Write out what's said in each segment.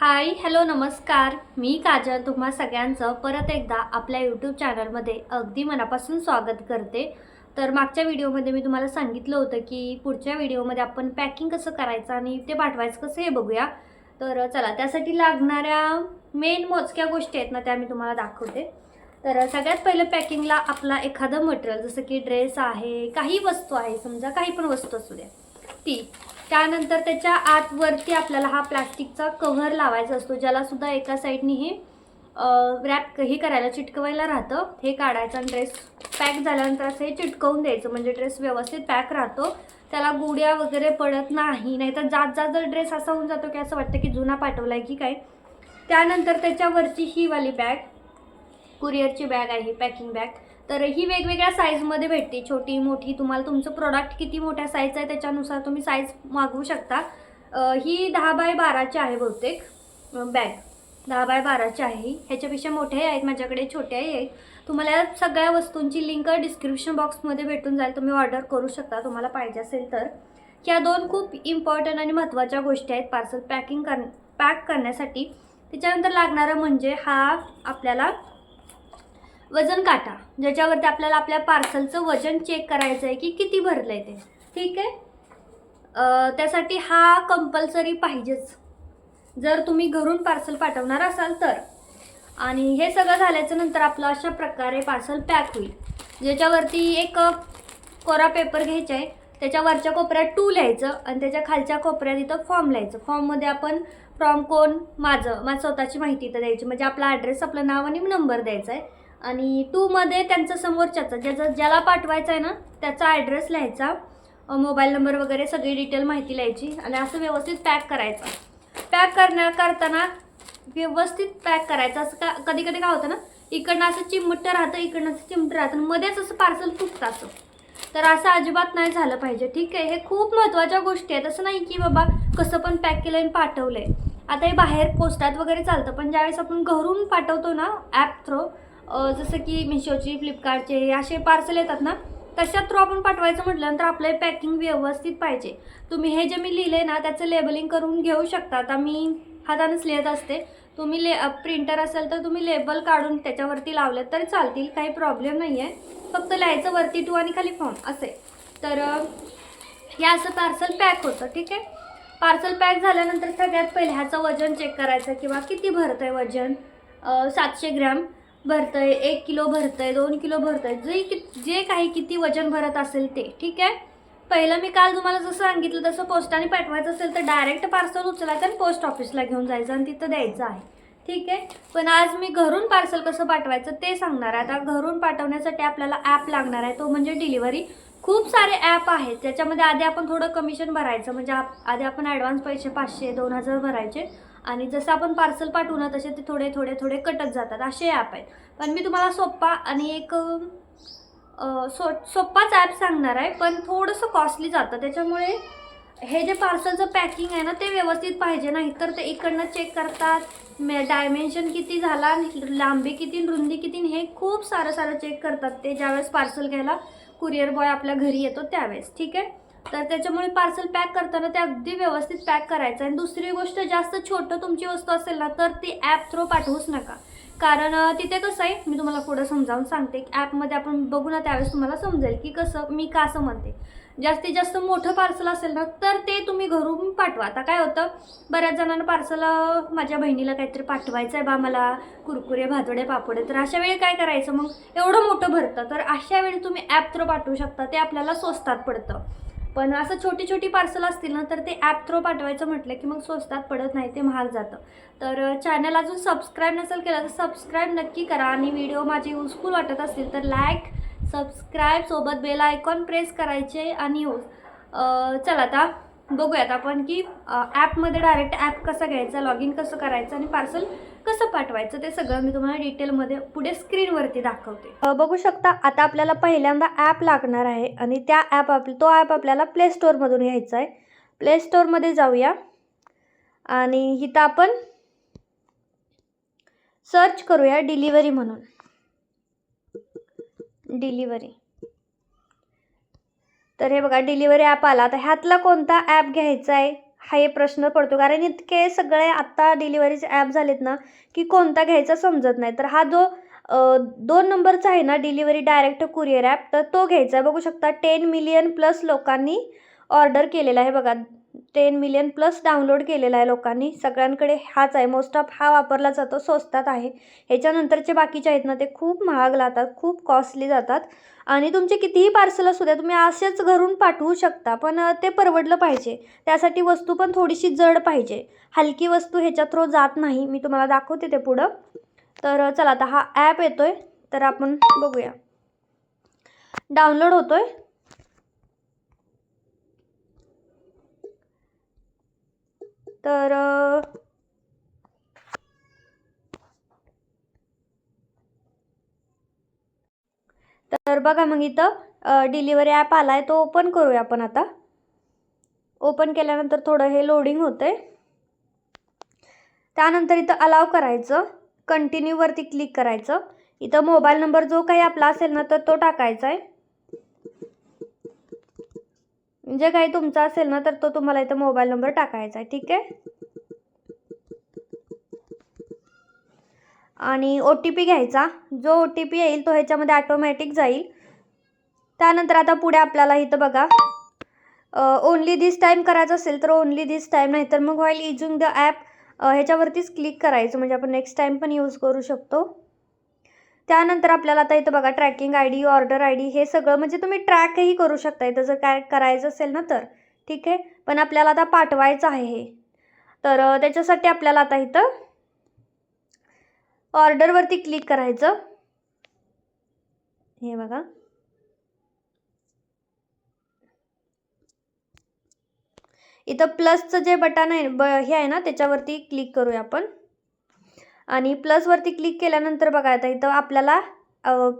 Hi hello नमस्कार. मी काजल तुम्हा सगळ्यांचं परत एकदा आपल्या यूट्यूब चॅनलमध्ये अगदी मनापासून स्वागत करते. तर मागच्या व्हिडिओमध्ये मी तुम्हाला सांगितलं होतं की पुढच्या व्हिडिओमध्ये आपण पॅकिंग कसं करायचं आणि ते पाठवायचं कसं हे बघूया. तर चला त्यासाठी लागणाऱ्या मेन मोजक्या गोष्टी आहेत ना त्या मी तुम्हाला दाखवते. तर सगळ्यात पहिलं पॅकिंगला आपला एखादं मटेरियल जसं की ड्रेस आहे काही वस्तू आहे समजा काही पण वस्तू असू द्या. ती त्यानंतर त्याच्या आतवरती आपल्याला हा प्लास्टिकचा कव्हर लावायचा असतो ज्याला सुद्धा एका साईडनी हे रॅप हे करायला चिटकवायला राहतं. हे काढायचं आणि ड्रेस पॅक झाल्यानंतर असं हे चिटकवून द्यायचं. म्हणजे ड्रेस व्यवस्थित पॅक राहतो. त्याला गुड्या वगैरे पडत नाही. नाहीतर जात जात जर ड्रेस असा होऊन जातो की असं वाटतं की जुना पाठवला आहे की काय. त्यानंतर त्याच्यावरची ही वाली बॅग कुरिअरची बॅग आहे पॅकिंग बॅग तर ही वेगवेगळ्या साईजमध्ये भेटते. छोटी मोठी तुम्हाला तुमचं प्रोडक्ट किती मोठ्या साईज आहे त्याच्यानुसार तुम्ही साईज मागवू शकता. ही दहा बाय बाराची आहे बहुतेक. बॅग दहा बाय बाराची आहे ह्याच्यापेक्षा मोठ्याही आहेत माझ्याकडे छोट्याही आहेत. तुम्हाला या सगळ्या वस्तूंची लिंक डिस्क्रिप्शन बॉक्समध्ये भेटून जाईल. तुम्ही ऑर्डर करू शकता तुम्हाला पाहिजे असेल तर. ह्या दोन खूप इम्पॉर्टंट आणि महत्त्वाच्या गोष्टी आहेत पार्सल पॅकिंग कर पॅक करण्यासाठी. त्याच्यानंतर लागणारं म्हणजे हा आपल्याला वजन काटा. ज्याच्यावरती आपल्याला आपल्या पार्सलचं वजन चेक करायचं आहे की किती भरलं आहे ते. ठीक आहे? त्यासाठी हा कंपल्सरी पाहिजेच. जर तुम्ही घरून पार्सल पाठवणार असाल तर. आणि हे सगळं झाल्याच्यानंतर आपलं अशा प्रकारे पार्सल पॅक होईल. ज्याच्यावरती एक कोरा पेपर घ्यायचा आहे त्याच्या वरच्या कोपऱ्यात टू लिहायचं आणि त्याच्या खालच्या कोपऱ्यात इथं फॉर्म लिहायचं. फॉर्ममध्ये आपण फ्रॉम कोण? माझं. माझं स्वतःची माहिती इथं द्यायची. म्हणजे आपला ॲड्रेस आपलं नाव आणि नंबर द्यायचा आहे आणि टूमध्ये त्यांचं समोरच्याचं ज्याचं ज्याला पाठवायचं आहे ना त्याचा ॲड्रेस लिहायचा मोबाईल नंबर वगैरे सगळी डिटेल माहिती लिहायची आणि असं व्यवस्थित पॅक करायचं. पॅक करण्या करताना व्यवस्थित पॅक करायचं. असं का कधी कधी काय होतं ना इकडनं असं चिमटं राहतं इकडनं असं चिमटं राहतं आणि मध्येच असं पार्सल तुटतं असं. तर असं अजिबात नाही झालं पाहिजे. ठीक आहे हे खूप महत्त्वाच्या गोष्टी आहेत. असं नाही की बाबा कसं पण पॅक केलं आणि पाठवलं आहे आता हे बाहेर पोस्टात वगैरे चालतं पण ज्यावेळेस आपण घरून पाठवतो ना ॲप थ्रू जसं की मिशोची फ्लिपकार्टचे हे असे पार्सल येतात ना तशा थ्रू आपण पाठवायचं म्हटलं तर आपलं पॅकिंग व्यवस्थित पाहिजे. तुम्ही हे जे मी लिहिले ना त्याचं लेबलिंग करून घेऊ शकता. आता मी हातानंच लिहित असते. तुम्ही ले प्रिंटर असेल तर तुम्ही लेबल काढून त्याच्यावरती लावलं तरी चालतील काही प्रॉब्लेम नाही आहे फक्त लिहायचं वरती टू आणि खाली फॉर्म असे. तर हे असं पार्सल पॅक होतं ठीक आहे? पार्सल पॅक झाल्यानंतर सगळ्यात पहिले ह्याचं वजन चेक करायचं किंवा किती भरतं आहे वजन सातशे ग्रॅम. भरतं आहे एक किलो भरतं आहे दोन किलो भरतं आहे जे कि जे काही किती वजन भरत असेल ते ठीक आहे? पहिलं मी काल तुम्हाला जसं सांगितलं तसं पोस्टाने पाठवायचं असेल तर डायरेक्ट पार्सल उचलायचं आणि पोस्ट ऑफिसला घेऊन जायचं आणि तिथं द्यायचं आहे. ठीक आहे? पण आज मी घरून पार्सल कसं पाठवायचं ते सांगणार आहे. आता घरून पाठवण्यासाठी आपल्याला ॲप लागणार आहे. तो म्हणजे डिलिव्हरी खूप सारे ॲप आहेत. त्याच्यामध्ये आधी आपण थोडं कमिशन भरायचं. म्हणजे आप आधी आपण ॲडव्हान्स पैसे पाचशे दोन हजार भरायचे. आणि जसं आपण पार्सल पाठवू ना तसे ते थोडे थोडे थोडे कटत जातात. असे ॲप आहेत. पण मी तुम्हाला सोप्पा आणि एक सो सोप्पाच ॲप सांगणार आहे पण थोडंसं कॉस्टली जातं. त्याच्यामुळे हे जे पार्सलचं पॅकिंग आहे ना ते व्यवस्थित पाहिजे. नाही तर ते इकडनं चेक करतात. मे डायमेन्शन किती झाला लांबी किती रुंदी किती हे खूप सारं सारं चेक करतात. ते ज्यावेळेस पार्सल घ्यायला कुरिअर बॉय आपल्या घरी येतो त्यावेळेस. ठीक आहे? तर त्याच्यामुळे पार्सल पॅक करताना ते अगदी व्यवस्थित पॅक करायचं. आणि दुसरी गोष्ट जास्त छोटं तुमची वस्तू असेल ना तर ती ॲप थ्रो पाठवूच नका. कारण तिथे कसं आहे मी तुम्हाला पुढं समजावून सांगते. की ॲपमध्ये आपण बघू ना त्यावेळेस तुम्हाला समजेल की कसं मी का असं म्हणते. जास्तीत जास्त मोठं पार्सल असेल ना तर ते तुम्ही घरून पाठवा. आता काय होतं बऱ्याच जणांना पार्सल माझ्या बहिणीला काहीतरी पाठवायचं आहे बा मला कुरकुरे भातोडे पापडे. तर अशा वेळी काय करायचं मग? एवढं मोठं भरतं. तर अशा वेळी तुम्ही ॲप थ्रो पाठवू शकता ते आपल्याला स्वस्तात पडतं. पण असं छोटी छोटी पार्सल असतील ना तर ते ॲप थ्रो पाठवायचं म्हटलं की मग स्वस्तात पडत नाही ते महाग जातं. तर चॅनल अजून सबस्क्राईब नसेल केलं तर सबस्क्राईब नक्की करा. आणि व्हिडिओ माझे युजफुल वाटत असतील तर लाईक सबस्क्राईब सोबत बेल आयकॉन प्रेस करायचे आणि हो. चला आता बघूयात आपण की ॲपमध्ये डायरेक्ट ॲप कसा घ्यायचा लॉग इन कसं करायचं आणि पार्सल कसं पाठवायचं ते सगळं मी तुम्हाला डिटेलमध्ये पुढे स्क्रीनवरती दाखवते. बघू शकता आता आपल्याला पहिल्यांदा ॲप लागणार आहे आणि त्या ॲप आप तो ॲप आपल्याला प्ले स्टोअरमधून घ्यायचा आहे. प्ले स्टोअरमध्ये जाऊया. आणि इथं आपण सर्च करूया डिलिव्हरी म्हणून. डिलिव्हरी तर हे बघा डिलिव्हरी ॲप आला. तर ह्यातला कोणता ॲप घ्यायचा आहे? हा हे प्रश्न पडतो. कारण इतके सगळे आत्ता डिलिव्हरीचे ॲप झालेत ना की कोणता घ्यायचा समजत नाही. तर हा जो दोन नंबरचा आहे ना डिलिव्हरी डायरेक्ट कुरिअर ॲप तर तो घ्यायचा आहे. बघू शकता टेन मिलियन प्लस लोकांनी ऑर्डर केलेला आहे बघा. टेन मिलियन प्लस डाउनलोड केलेला आहे लोकांनी. सगळ्यांकडे हाच आहे. मोस्ट ऑफ हा वापरला जातो स्वस्तात आहे. ह्याच्यानंतरचे बाकीचे आहेत ना ते खूप महाग लागतात खूप कॉस्टली जातात. आणि तुमचे कितीही पार्सल असू द्या तुम्ही असेच घरून पाठवू शकता पण ते परवडलं पाहिजे. त्यासाठी वस्तू पण थोडीशी जड पाहिजे. हलकी वस्तू ह्याच्या थ्रू जात नाही. मी तुम्हाला दाखवते ते पुढं. तर चला आता हा ॲप येतो आहे तर आपण बघूया. डाउनलोड होतो आहे तर तर बघा मग इथं डिलिव्हरी ॲप आला आहे तो ओपन करूया आपण आता. ओपन केल्यानंतर थोडं हे लोडिंग होतं आहे त्यानंतर इथं अलाव करायचं. कंटिन्यूवरती क्लिक करायचं. इथं मोबाईल नंबर जो काही आपला असेल ना तर तो टाकायचा आहे जे काही तुमचा असेल ना तर तो तुम्हाला इथं मोबाईल नंबर टाकायचा आहे ठीक आहे? आणि ओ टी पी घ्यायचा. जो ओ टी पी येईल तो ह्याच्यामध्ये ॲटोमॅटिक जाईल. त्यानंतर आता पुढे आपल्याला इथं बघा. ओनली दिस टाईम करायचं असेल तर ओनली दिस टाईम नाही तर मग व्हाईल युजिंग द ॲप ह्याच्यावरतीच क्लिक करायचं. म्हणजे आपण नेक्स्ट टाईम पण यूज करू शकतो. त्यानंतर आपल्याला आता इथं बघा tracking I D order I D हे सगळं म्हणजे तुम्ही ट्रॅकही करू शकता. इथं जर काय करायचं असेल ना तर ठीक आहे? पण आपल्याला आता पाठवायचं आहे हे. तर त्याच्यासाठी आपल्याला आता इथं ऑर्डरवरती क्लिक करायचं. हे बघा. इथं प्लसचं जे बटन आहे ब हे आहे ना त्याच्यावरती क्लिक करूया आपण. आणि प्लसवरती क्लिक केल्यानंतर बघा आता इथं आपल्याला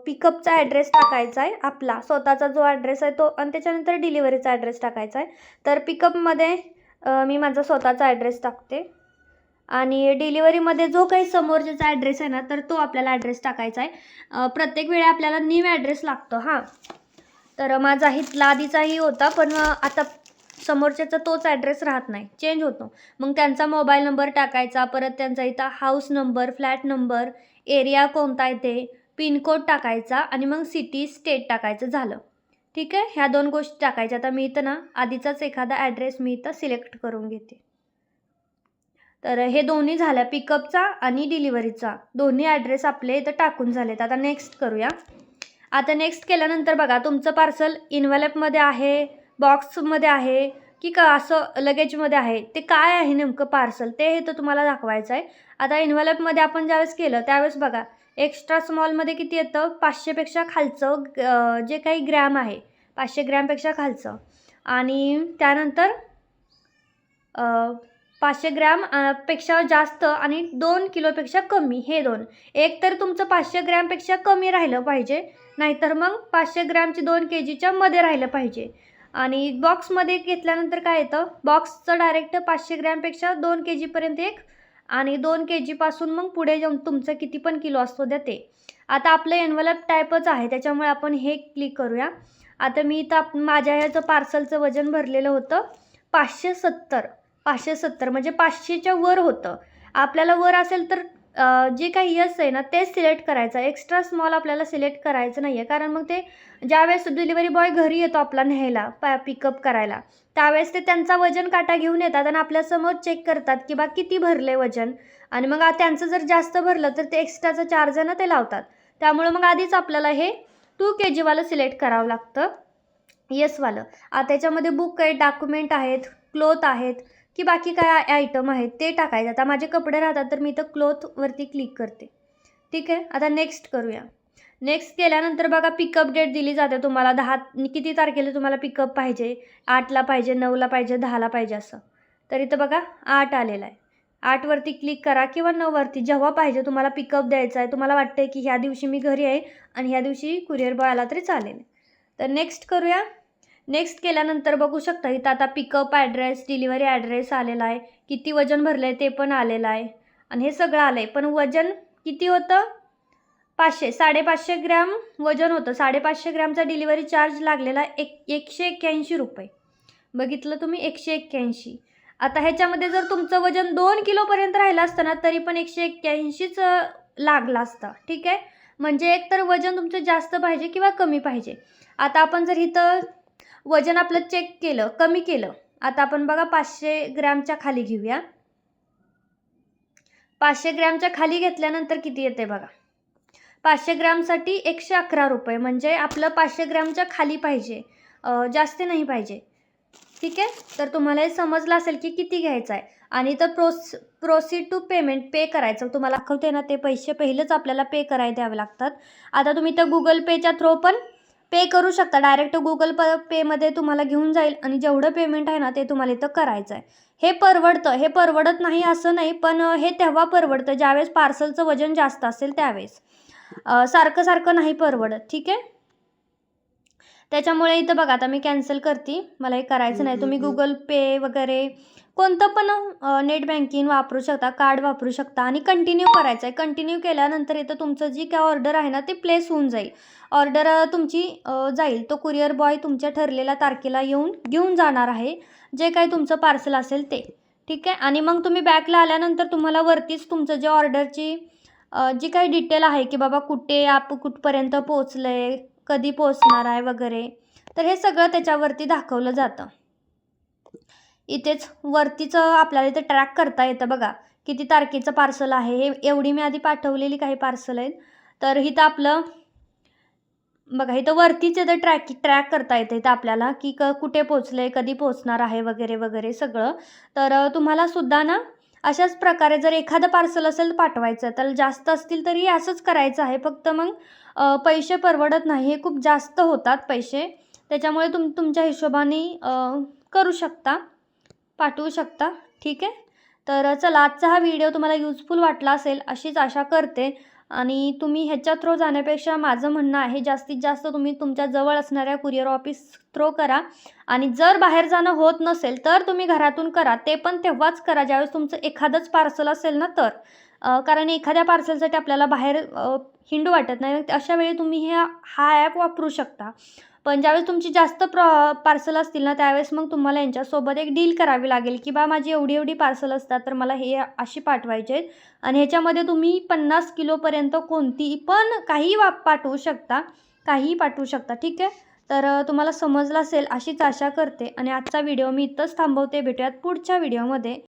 पिकअपचा ॲड्रेस टाकायचा आहे आपला. स्वतःचा जो ॲड्रेस आहे तो आणि त्याच्यानंतर डिलिव्हरीचा ॲड्रेस टाकायचा आहे. तर पिकअपमध्ये मी माझा स्वतःचा ॲड्रेस टाकते. आणि डिलिव्हरीमध्ये जो काही समोरच्याचा ॲड्रेस आहे ना तर तो आपल्याला ॲड्रेस टाकायचा आहे. प्रत्येक वेळी आपल्याला न्यू ॲड्रेस लागतो हां. तर माझा इथला आधीचाही होता पण आता समोरच्याचा तोच ॲड्रेस राहत नाही. चेंज होतो. मग त्यांचा मोबाईल नंबर टाकायचा परत त्यांचा इथं house number flat number area कोणता आहे ते पिनकोड टाकायचा आणि मग सिटी स्टेट टाकायचं झालं. ठीक आहे? ह्या दोन गोष्टी टाकायच्या. आता मी इथं ना आधीचाच एखादा ॲड्रेस मी इथं सिलेक्ट करून घेते. तर हे दोन्ही झाल्या. पिकअपचा आणि डिलिव्हरीचा दोन्ही ॲड्रेस आपले इथं टाकून झालेत. आता नेक्स्ट करूया. आता नेक्स्ट केल्यानंतर बघा तुमचं पार्सल इन्व्हॅलपमध्ये आहे. बॉक्समध्ये आहे की का असं लगेजमध्ये आहे? ते काय आहे नेमकं पार्सल? ते हे तर तुम्हाला दाखवायचं आहे. आता इन्व्हॅलपमध्ये आपण ज्यावेळेस केलं त्यावेळेस बघा एक्स्ट्रा स्मॉलमध्ये किती येतं? पाचशेपेक्षा खालचं जे काही ग्रॅम आहे पाचशे ग्रॅमपेक्षा खालचं. आणि त्यानंतर पाचशे ग्रॅमपेक्षा जास्त आणि दोन किलोपेक्षा कमी हे दोन. एक तर तुमचं पाचशे ग्रॅमपेक्षा कमी राहिलं पाहिजे नाहीतर मग पाचशे ग्रॅमची दोन के जीच्या मध्ये राहिलं पाहिजे. आणि बॉक्समध्ये घेतल्यानंतर काय येतं? बॉक्सचं डायरेक्ट पाचशे ग्रॅमपेक्षा दोन के जीपर्यंत एक आणि दोन के जीपासून मग पुढे जाऊन तुमचं किती पण किलो असतो द्या ते. आता आपलं एनवलप टाईपच आहे त्याच्यामुळे आपण हे क्लिक करूया. आता मी इथं आप माझ्या ह्याचं पार्सलचं वजन भरलेलं होतं पाचशे सत्तर. पाचशे सत्तर म्हणजे पाचशेच्या वर होतं. आपल्याला वर असेल तर जे काही यस आहे ना तेच सिलेक्ट करायचं. एक्स्ट्रा स्मॉल आपल्याला सिलेक्ट करायचं नाही आहे कारण मग ते ज्यावेळेस डिलिव्हरी बॉय घरी येतो आपला न्यायला पा पिकअप करायला त्यावेळेस ते त्यांचा वजन काटा घेऊन येतात आणि आपल्यासमोर चेक करतात की बा किती भरले वजन. आणि मग त्यांचं जर जास्त भरलं तर ते एक्स्ट्राचं चार्ज ना ते लावतात. त्यामुळे मग आधीच आपल्याला हे टू के जीवालं सिलेक्ट करावं लागतं. येसवालं आता त्याच्यामध्ये बुक आहेत डॉक्युमेंट आहेत क्लोथ आहेत. की बाकी काय आयटम आहेत ते टाकायचं. आता माझे कपडे राहतात तर मी इथं क्लोथवरती क्लिक करते. ठीक आहे? आता नेक्स्ट करूया. नेक्स्ट केल्यानंतर बघा पिकअप डेट दिली जाते तुम्हाला. दहा किती तारखेला तुम्हाला पिकअप पाहिजे? आठला पाहिजे नऊला पाहिजे दहाला पाहिजे असं. तर इथं बघा आठ आलेलं आहे. आठवरती क्लिक करा किंवा नऊवरती जेव्हा पाहिजे तुम्हाला पिकअप द्यायचं आहे. तुम्हाला वाटतं की ह्या दिवशी मी घरी आहे आणि ह्या दिवशी कुरिअर बॉय आला तरी चालेल. तर नेक्स्ट करूया. नेक्स्ट केल्यानंतर बघू शकता इथं आता पिकअप ॲड्रेस डिलिव्हरी ॲड्रेस आलेला आहे. किती वजन भरलं आहे ते पण आलेलं आहे. आणि हे सगळं आलं आहे पण वजन किती होतं? पाचशे साडेपाचशे ग्रॅम वजन होतं. साडेपाचशे ग्रॅमचा डिलिव्हरी चार्ज लागलेला एक एकशे एक्क्याऐंशी रुपये. बघितलं तुम्ही? एकशे एक्क्याऐंशी. आता ह्याच्यामध्ये जर तुमचं वजन दोन किलोपर्यंत राहिलं असतं ना तरी पण एकशे एक्क्याऐंशीच लागलं असतं. ठीक आहे? म्हणजे एक तर वजन तुमचं जास्त पाहिजे किंवा कमी पाहिजे. आता आपण जर इथं वजन आपलं चेक केलं कमी केलं. आता आपण बघा पाचशे ग्रॅमच्या खाली घेऊया. पाचशे ग्रॅमच्या खाली घेतल्यानंतर किती येते बघा? पाचशे ग्रॅमसाठी एकशे अकरा रुपये. म्हणजे आपलं पाचशे ग्रॅमच्या खाली पाहिजे. जास्त नाही पाहिजे. ठीक आहे? तर तुम्हाला हे समजलं असेल की किती घ्यायचं आहे. आणि तर pro proceed to payment pay करायचं. तुम्हाला दाखवते ना ते पैसे पहिलेच आपल्याला पे करायला द्यावे लागतात. आता तुम्ही तर गुगल पेच्या थ्रू पण पे करू शकता. डायरेक्ट गुगल प पेमध्ये तुम्हाला घेऊन जाईल आणि जेवढं पेमेंट आहे ना ते तुम्हाला इथं करायचं आहे. हे परवडतं. हे परवडत नाही असं नाही पण हे तेव्हा परवडतं ज्यावेळेस पार्सलचं वजन जास्त असेल त्यावेळेस. सारखं सारखं नाही परवडत. ठीक आहे? त्याच्यामुळे इथं बघा आता मी कॅन्सल करते. मला हे करायचं नाही. तुम्ही गुगल पे वगैरे कोणतं पण नेट बँकिंग वापरू शकता कार्ड वापरू शकता आणि कंटिन्यू करायचं आहे. कंटिन्यू केल्यानंतर इथं तुमचं जी काय ऑर्डर आहे ना ते प्लेस होऊन जाईल. ऑर्डर तुमची जाईल. तो कुरिअर बॉय तुमच्या ठरलेल्या तारखेला येऊन घेऊन जाणार आहे. जे काही तुमचं पार्सल असेल ते. ठीक आहे? आणि मग तुम्ही बॅकला आल्यानंतर तुम्हाला वरतीच तुमचं जे ऑर्डरची जी काही डिटेल आहे की बाबा कुठे आप कुठपर्यंत पोचलं आहे कधी पोचणार आहे वगैरे तर हे सगळं त्याच्यावरती दाखवलं जातं. इथेच वरतीचं आपल्याला इथं ट्रॅक करता येतं बघा किती तारखेचं पार्सल आहे. हे एवढी मी आधी पाठवलेली काही पार्सल आहेत. तर इथं आपलं बघा इथं वरतीच इथं ट्रॅक ट्रॅक करता येतं इथं आपल्याला की क कुठे पोचलं आहे कधी पोचणार आहे वगैरे वगैरे सगळं. तर तुम्हाला सुद्धा ना अशाच प्रकारे जर एखादं पार्सल असेल तर पाठवायचं तर जास्त असतील तरी असंच करायचं आहे. फक्त मग पैसे परवडत नाही. हे खूप जास्त होतात पैसे. त्याच्यामुळे तुम तुमच्या हिशोबाने करू शकता. पाठवू शकता. ठीक आहे? तर चला आजचा हा व्हिडिओ तुम्हाला युजफुल वाटला असेल अशीच आशा करते. आणि तुम्ही ह्याच्या थ्रो जाण्यापेक्षा माझं म्हणणं आहे जास्तीत जास्त तुम्ही तुमच्या जवळ असणाऱ्या कुरिअर ऑफिस थ्रो करा. आणि जर बाहेर जाणं होत नसेल तर तुम्ही घरातून करा. ते पण तेव्हाच करा ज्यावेळेस तुमचं एखादंच पार्सल असेल ना तर. कारण एखाद्या पार्सलसाठी आपल्याला बाहेर हिंडू वाटत नाही. अशा वेळी तुम्ही हे हा ॲप वापरू शकता. पण ज्यावेळेस तुमची जास्त प्र पार्सल असतील ना त्यावेळेस मग तुम्हाला यांच्यासोबत एक डील करावी लागेल की बा माझी एवढी एवढी पार्सल असतात तर मला हे अशी पाठवायचे आहेत. आणि ह्याच्यामध्ये तुम्ही पन्नास किलोपर्यंत कोणतीही पण काही वा पाठवू शकता काहीही पाठवू शकता ठीक आहे? तर तुम्हाला समजलं असेल अशीच आशा करते. आणि आजचा व्हिडिओ मी इथंच थांबवते. भेटूयात पुढच्या व्हिडिओमध्ये.